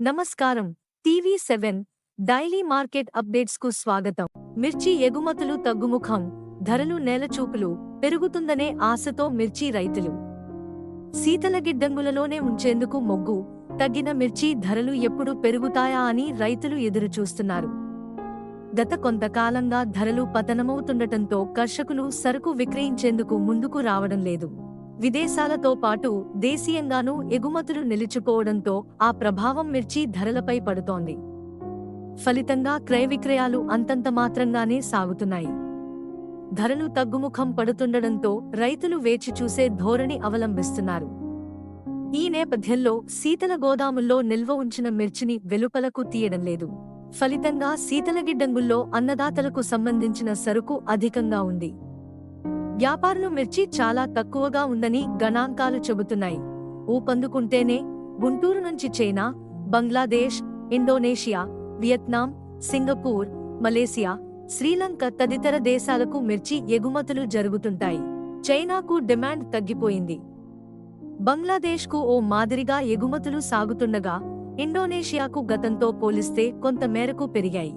నమస్కారం. TV seven daily market అప్డేట్స్కు స్వాగతం. మిర్చి ఎగుమతులు తగ్గుముఖం. ధరలు నేలచూపులు. పెరుగుతుందనే ఆశతో మిర్చి రైతులు. శీతల గిడ్డంగులలోనే ఉంచేందుకు మొగ్గు. తగ్గిన మిర్చి ధరలు ఎప్పుడు పెరుగుతాయా అని రైతులు ఎదురుచూస్తున్నారు. గత కొంతకాలంగా ధరలు పతనమవుతుండటంతో కర్షకులు సరుకు విక్రయించేందుకు ముందుకు రావడం లేదు. విదేశాలతో పాటు దేశీయంగానూ ఎగుమతులు నిలుచుకోవడంతో ఆ ప్రభావం మిర్చి ధరలపై పడుతోంది. ఫలితంగా క్రయ విక్రయాలు అంతంత మాత్రంగానే సాగుతున్నాయి. ధరలు తగ్గుముఖం పడుతుండడంతో రైతులు వేచి చూసే ధోరణి అవలంబిస్తున్నారు. ఈ నేపథ్యంలో శీతల గోదాముల్లో నిల్వ ఉంచిన మిర్చిని వెలుపలకు తీయడం లేదు. ఫలితంగా శీతల గిడ్డంగుల్లో అన్నదాతలకు సంబంధించిన సరుకు అధికంగా ఉంది. వ్యాపారులు మిర్చి చాలా తక్కువగా ఉందని గణాంకాలు చెబుతున్నాయి. ఊపందుకుంటేనే గుంటూరు నుంచి China Bangladesh Indonesia Vietnam Singapore Malaysia Sri Lanka తదితర దేశాలకు మిర్చి ఎగుమతులు జరుగుతుంటాయి. చైనాకు డిమాండ్ తగ్గిపోయింది. బంగ్లాదేశ్కు ఓ మాదిరిగా ఎగుమతులు సాగుతుండగా ఇండోనేషియాకు గతంతో పోలిస్తే కొంత మేరకు పెరిగాయి.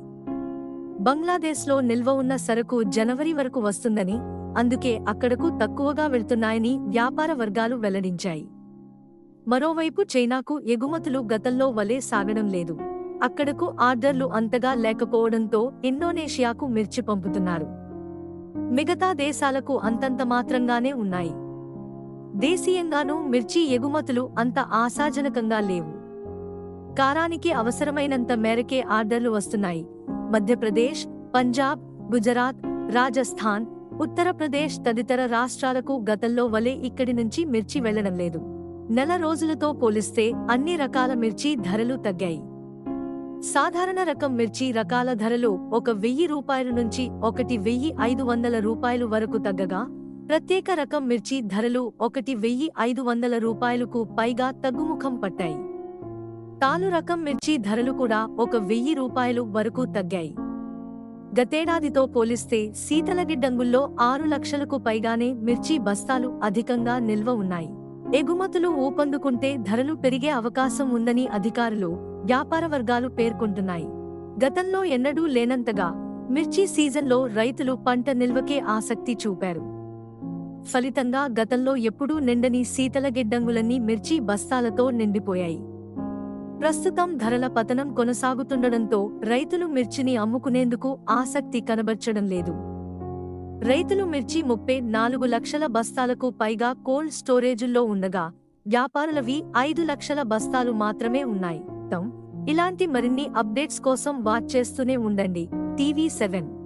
బంగ్లాదేశ్లో నిల్వ ఉన్న సరకు జనవరి వరకు వస్తుందని అందుకే అక్కడకు తక్కువగా వెళ్తున్నాయని వ్యాపార వర్గాలు వెల్లడించాయి. మరోవైపు చైనాకు ఎగుమతులు గతంలో వలె సాగడం లేదు. అక్కడకు ఆర్డర్లు అంతగా లేకపోవడంతో ఇండోనేషియాకు మిర్చి పంపుతున్నారు. మిగతా దేశాలకు అంతంత మాత్రంగానే ఉన్నాయి. దేశీయంగానూ మిర్చి ఎగుమతులు అంత ఆశాజనకంగా లేవు. కారానికి అవసరమైనంత మేరకే ఆర్డర్లు వస్తున్నాయి. మధ్యప్రదేశ్ పంజాబ్ గుజరాత్ రాజస్థాన్ ఉత్తరప్రదేశ్ తదితర రాష్ట్రాలకు గతంలో వలె ఇక్కడి నుంచి మిర్చి వెళ్ళడం లేదు. నెల రోజులతో పోలిస్తే అన్ని రకాల మిర్చి ధరలు తగ్గాయి. సాధారణ రకం మిర్చి రకాల ధరలు ఒక వెయ్యి రూపాయల నుంచి ఒకటి వెయ్యి ఐదు వందల రూపాయలు వరకు తగ్గగా ప్రత్యేక రకం మిర్చి ధరలు ఒకటి వెయ్యి ఐదు వందల రూపాయలకు పైగా తగ్గుముఖం పట్టాయి. తాలు రకం మిర్చి ధరలు కూడా ఒక వెయ్యి రూపాయలు వరకు తగ్గాయి. గతేడాదితో పోలిస్తే శీతల గిడ్డంగుల్లో ఆరు లక్షలకు పైగానే మిర్చి బస్తాలు అధికంగా నిల్వ ఉన్నాయి. ఎగుమతులు ఊపందుకుంటే ధరలు పెరిగే అవకాశం ఉందని అధికారులు వ్యాపార వర్గాలు పేర్కొంటున్నాయి. గతంలో ఎన్నడూ లేనంతగా మిర్చి సీజన్లో రైతులు పంట నిల్వకే ఆసక్తి చూపారు. ఫలితంగా గతంలో ఎప్పుడూ నిండని శీతల గిడ్డంగులన్నీ మిర్చి బస్తాలతో నిండిపోయాయి. ప్రస్తుతం ధరల పతనం కొనసాగుతుండడంతో రైతులు మిర్చిని అమ్ముకునేందుకు ఆసక్తి కనబర్చడం లేదు. రైతులు మిర్చి ముప్పై నాలుగు లక్షల బస్తాలకు పైగా కోల్డ్ స్టోరేజుల్లో ఉండగా వ్యాపారులవి ఐదు లక్షల బస్తాలు మాత్రమే ఉన్నాయి. తం. ఇలాంటి మరిన్ని అప్డేట్స్ కోసం వాచ్ చేస్తూనే ఉండండి. TV seven.